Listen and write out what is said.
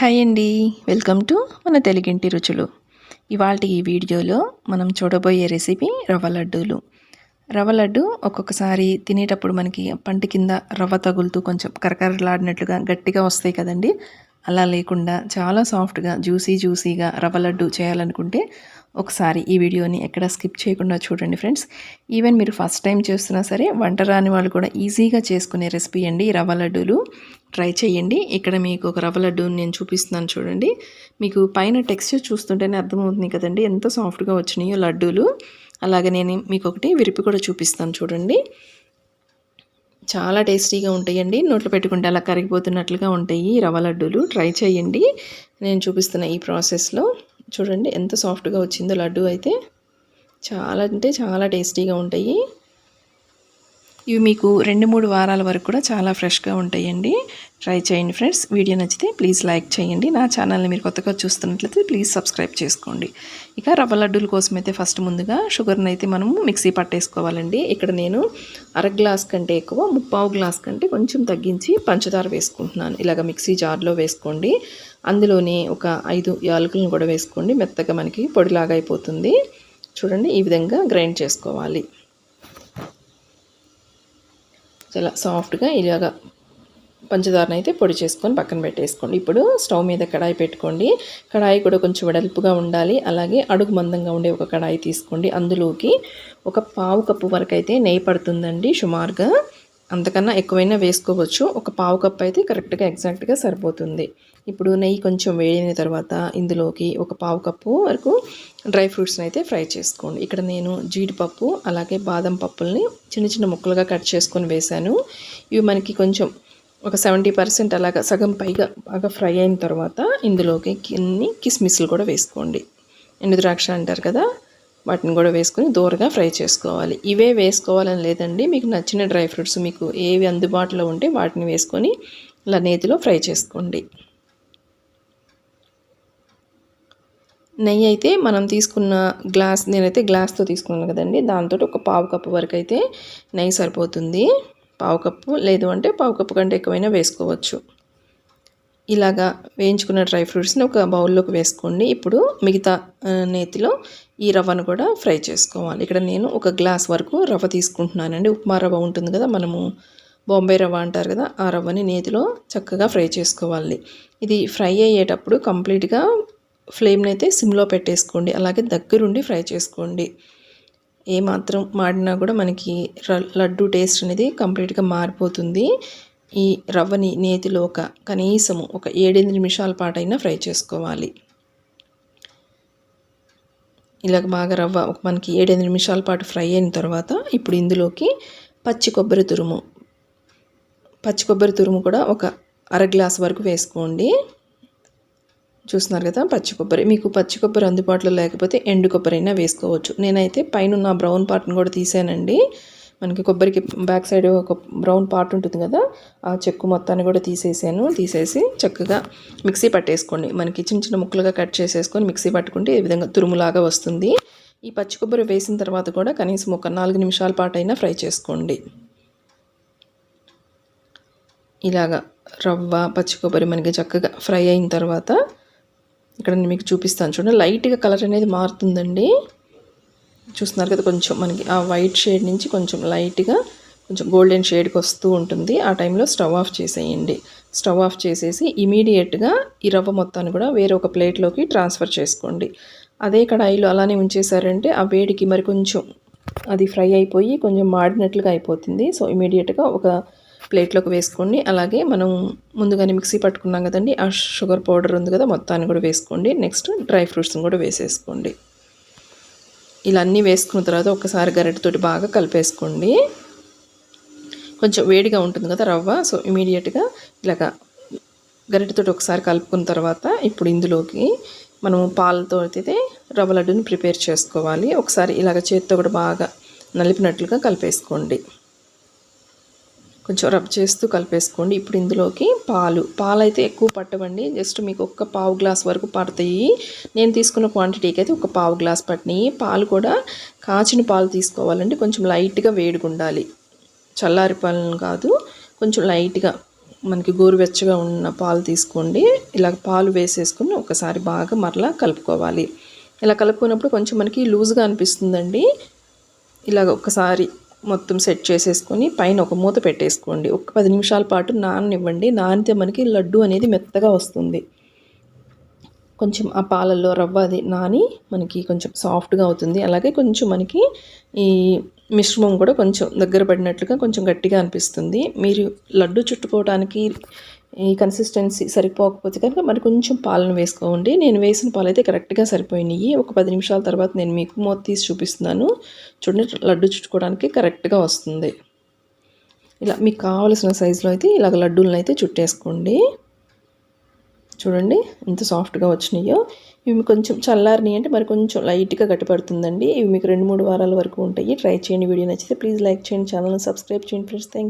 Hi అండి. Welcome to మన తెలుగింటి రుచులు. ఇవాళ ఈ వీడియోలో మనం చూడబోయే రెసిపీ రవ్వ లడ్డూలు. రవ్వ లడ్డు ఒక్కొక్కసారి తినేటప్పుడు మనకి పంట కింద రవ్వ తగులుతూ కొంచెం కరకరలాడినట్లుగా గట్టిగా వస్తాయి కదండి. అలా లేకుండా చాలా సాఫ్ట్గా జ్యూసీ జ్యూసీగా రవ్వ లడ్డు చేయాలనుకుంటే ఒకసారి ఈ వీడియోని ఎక్కడ స్కిప్ చేయకుండా చూడండి ఫ్రెండ్స్. ఈవెన్ మీరు ఫస్ట్ టైం చేస్తున్నా సరే వంట రాని వాళ్ళు కూడా ఈజీగా చేసుకునే రెసిపీ అండి రవ్వ లడ్డూలు. ట్రై చేయండి. ఇక్కడ మీకు ఒక రవ్వ లడ్డూని నేను చూపిస్తున్నాను చూడండి. మీకు పైన టెక్స్చర్ చూస్తుంటేనే అర్థమవుతుంది కదండి ఎంత సాఫ్ట్గా వచ్చినాయో లడ్డూలు. అలాగే నేను మీకు ఒకటి విరిపి కూడా చూపిస్తాను చూడండి. చాలా టేస్టీగా ఉంటాయండి. నోట్లో పెట్టుకుంటే అలా కరిగిపోతున్నట్లుగా ఉంటాయి రవ్వ లడ్డూలు. ట్రై చేయండి. నేను చూపిస్తున్న ఈ ప్రాసెస్లో చూడండి ఎంత సాఫ్ట్గా వచ్చిందో లడ్డు అయితే. చాలా అంటే చాలా టేస్టీగా ఉంటాయి. ఇవి మీకు రెండు మూడు వారాల వరకు కూడా చాలా ఫ్రెష్గా ఉంటాయండి. ట్రై చేయండి ఫ్రెండ్స్. వీడియో నచ్చితే ప్లీజ్ లైక్ చేయండి. నా ఛానల్ని మీరు కొత్తగా చూస్తున్నట్లయితే ప్లీజ్ సబ్స్క్రైబ్ చేసుకోండి. ఇక రవ్వ లడ్డూల కోసం అయితే ఫస్ట్ ముందుగా షుగర్ని అయితే మనము మిక్సీ పట్టేసుకోవాలండి. ఇక్కడ నేను అర గ్లాస్ కంటే ఎక్కువ ముప్పావు గ్లాస్ కంటే కొంచెం తగ్గించి పంచదార వేసుకుంటున్నాను. ఇలాగ మిక్సీ జార్లో వేసుకోండి. అందులోనే ఒక ఐదు యాలకులను కూడా వేసుకోండి. మెత్తగా మనకి పొడిలాగా అయిపోతుంది. చూడండి ఈ విధంగా గ్రైండ్ చేసుకోవాలి. చాలా సాఫ్ట్గా ఇలాగా పంచదారను అయితే పొడి చేసుకొని పక్కన పెట్టేసుకోండి. ఇప్పుడు స్టవ్ మీద కడాయి పెట్టుకోండి. కడాయి కూడా కొంచెం వెడల్పుగా ఉండాలి. అలాగే అడుగు మందంగా ఉండే ఒక కడాయి తీసుకోండి. అందులోకి ఒక పావు కప్పు వరకు అయితే నెయ్యి పడుతుందండి. సుమారుగా అంతకన్నా ఎక్కువైనా వేసుకోవచ్చు. ఒక పావు కప్ అయితే కరెక్ట్గా ఎగ్జాక్ట్గా సరిపోతుంది. ఇప్పుడు నెయ్యి కొంచెం వేడిన తర్వాత ఇందులోకి ఒక పావు కప్పు వరకు డ్రై ఫ్రూట్స్ని అయితే ఫ్రై చేసుకోండి. ఇక్కడ నేను జీడిపప్పు అలాగే బాదం పప్పుల్ని చిన్న చిన్న ముక్కలుగా కట్ చేసుకొని వేశాను. ఇవి మనకి కొంచెం ఒక సెవెంటీ పర్సెంట్ అలాగా సగం పైగా బాగా ఫ్రై అయిన తర్వాత ఇందులోకి కిన్ని కిస్మిస్లు కూడా వేసుకోండి. ఎండు ద్రాక్ష అంటారు కదా వాటిని కూడా వేసుకొని దూరగా ఫ్రై చేసుకోవాలి. ఇవే వేసుకోవాలని లేదండి. మీకు నచ్చిన డ్రై ఫ్రూట్స్ మీకు ఏవి అందుబాటులో ఉంటే వాటిని వేసుకొని ఇలా నేతిలో ఫ్రై చేసుకోండి. నెయ్యి అయితే మనం తీసుకున్న గ్లాస్ నేనైతే గ్లాస్తో తీసుకున్నాను కదండి. దాంతో ఒక పావు కప్పు వరకు అయితే నెయ్యి సరిపోతుంది. పావు కప్పు లేదు అంటే పావు కప్పు కంటే ఎక్కువైనా వేసుకోవచ్చు. ఇలాగా వేయించుకున్న డ్రై ఫ్రూట్స్ని ఒక బౌల్లోకి వేసుకోండి. ఇప్పుడు మిగతా నేతిలో ఈ రవ్వను కూడా ఫ్రై చేసుకోవాలి. ఇక్కడ నేను ఒక గ్లాస్ వరకు రవ్వ తీసుకుంటున్నానండి. ఉప్మా రవ్వ ఉంటుంది కదా మనము బాంబే రవ్వ అంటారు కదా ఆ రవ్వని నేతిలో చక్కగా ఫ్రై చేసుకోవాలి. ఇది ఫ్రై అయ్యేటప్పుడు కంప్లీట్గా ఫ్లేమ్ని అయితే సిమ్లో పెట్టేసుకోండి. అలాగే దగ్గరుండి ఫ్రై చేసుకోండి. ఏమాత్రం మాడినా కూడా మనకి లడ్డు టేస్ట్ అనేది కంప్లీట్గా మారిపోతుంది. ఈ రవ్వని నేతిలో ఒక కనీసము ఒక ఏడెనిమిది నిమిషాల పాటైనా ఫ్రై చేసుకోవాలి. ఇలాగ బాగా రవ్వ ఒక మనకి ఏడెనిమిది నిమిషాల పాటు ఫ్రై అయిన తర్వాత ఇప్పుడు ఇందులోకి పచ్చి కొబ్బరి తురుము. పచ్చి కొబ్బరి తురుము కూడా ఒక అర గ్లాస్ వరకు వేసుకోండి. చూస్తున్నారు కదా పచ్చి కొబ్బరి. మీకు పచ్చి కొబ్బరి అందుబాటులో లేకపోతే ఎండు కొబ్బరి అయినా వేసుకోవచ్చు. నేనైతే పైన బ్రౌన్ పార్ట్ని కూడా తీసానండి. మనకి కొబ్బరికి బ్యాక్ సైడ్ ఒక బ్రౌన్ పార్ట్ ఉంటుంది కదా ఆ చెక్కు మొత్తాన్ని కూడా తీసేసాను. తీసేసి చక్కగా మిక్సీ పట్టేసుకోండి. మనకి చిన్న చిన్న ముక్కలుగా కట్ చేసేసుకొని మిక్సీ పట్టుకుంటే ఈ విధంగా తురుములాగా వస్తుంది. ఈ పచ్చి కొబ్బరి వేసిన తర్వాత కూడా కనీసం ఒక నాలుగు నిమిషాల పాటు అయినా ఫ్రై చేసుకోండి. ఇలాగా రవ్వ పచ్చి కొబ్బరి మనకి చక్కగా ఫ్రై అయిన తర్వాత ఇక్కడ నేను మీకు చూపిస్తాను చూడండి. లైట్గా కలర్ అనేది మారుతుందండి. చూస్తున్నారు కదా కొంచెం మనకి ఆ వైట్ షేడ్ నుంచి కొంచెం లైట్గా కొంచెం గోల్డెన్ షేడ్కి వస్తూ ఉంటుంది. ఆ టైంలో స్టవ్ ఆఫ్ చేసేయండి. స్టవ్ ఆఫ్ చేసేసి ఇమీడియట్గా ఈ రవ్వ మొత్తాన్ని కూడా వేరే ఒక ప్లేట్లోకి ట్రాన్స్ఫర్ చేసుకోండి. అదే కడాయిలో అలానే ఉంచేసారంటే ఆ వేడికి మరి కొంచెం అది ఫ్రై అయిపోయి కొంచెం మాడినట్లుగా అయిపోతుంది. సో ఇమీడియట్గా ఒక ప్లేట్లోకి వేసుకోండి. అలాగే మనం ముందుగానే మిక్సీ పట్టుకున్నాం కదండి ఆ షుగర్ పౌడర్ ఉంది కదా మొత్తాన్ని కూడా వేసుకోండి. నెక్స్ట్ డ్రై ఫ్రూట్స్ని కూడా వేసేసుకోండి. ఇలా అన్నీ వేసుకున్న తర్వాత ఒకసారి గరిటతోటి బాగా కలిపేసుకోండి. కొంచెం వేడిగా ఉంటుంది కదా రవ్వ సో ఇమీడియట్గా ఇలాగ గరిటతోటి ఒకసారి కలుపుకున్న తర్వాత ఇప్పుడు ఇందులోకి మనము పాలతో అయితే రవ్వ లడ్డుని ప్రిపేర్ చేసుకోవాలి. ఒకసారి ఇలాగ చేతితో కూడా బాగా నలిపినట్లుగా కలిపేసుకోండి. కొంచెం రబ్ చేస్తూ కలిపేసుకోండి. ఇప్పుడు ఇందులోకి పాలు. పాలు అయితే ఎక్కువ పట్టవండి. జస్ట్ మీకు ఒక్క పావు గ్లాస్ వరకు పడతాయి. నేను తీసుకున్న క్వాంటిటీకి అయితే ఒక పావు గ్లాస్ పట్టినాయి. పాలు కూడా కాచిన పాలు తీసుకోవాలండి. కొంచెం లైట్గా వేడిగా ఉండాలి చల్లారి పాలను కాదు. కొంచెం లైట్గా మనకి గోరువెచ్చగా ఉన్న పాలు తీసుకోండి. ఇలా పాలు వేసేసుకుని ఒకసారి బాగా మరలా కలుపుకోవాలి. ఇలా కలుపుకున్నప్పుడు కొంచెం మనకి లూజ్గా అనిపిస్తుందండి. ఇలాగ ఒకసారి మొత్తం సెట్ చేసేసుకొని పైన ఒక మూత పెట్టేసుకోండి. ఒక పది నిమిషాల పాటు నాననివ్వండి. నానితే మనకి లడ్డు అనేది మెత్తగా వస్తుంది. కొంచెం ఆ పాలల్లో రవ్వ అది నాని మనకి కొంచెం సాఫ్ట్గా అవుతుంది. అలాగే కొంచెం మనకి ఈ మిశ్రమం కూడా కొంచెం దగ్గర పడినట్లుగా కొంచెం గట్టిగా అనిపిస్తుంది. మీరు లడ్డు చుట్టుకోవడానికి ఈ కన్సిస్టెన్సీ సరిపోకపోతే కనుక మరి కొంచెం పాలను వేసుకోండి. నేను వేసిన పాలు అయితే కరెక్ట్గా సరిపోయినాయి ఒక పది నిమిషాల తర్వాత నేను మీకు మూత తీసి చూపిస్తున్నాను. చూడండి లడ్డు చుట్టుకోవడానికి కరెక్ట్గా వస్తుంది. ఇలా మీకు కావలసిన సైజులో అయితే ఇలాగ లడ్డూలను అయితే చుట్టేసుకోండి. చూడండి ఎంత సాఫ్ట్గా వచ్చినాయో. ఇవి కొంచెం చల్లారినాయి అంటే మరి కొంచెం లైట్గా గట్టిపడుతుందండి. ఇవి మీకు రెండు మూడు వారాల వరకు ఉంటాయి. ట్రై చేయండి. వీడియో నచ్చితే ప్లీజ్ లైక్ చేయండి. ఛానల్ని సబ్స్క్రైబ్ చేయండి ఫ్రెండ్స్ థ్యాంక్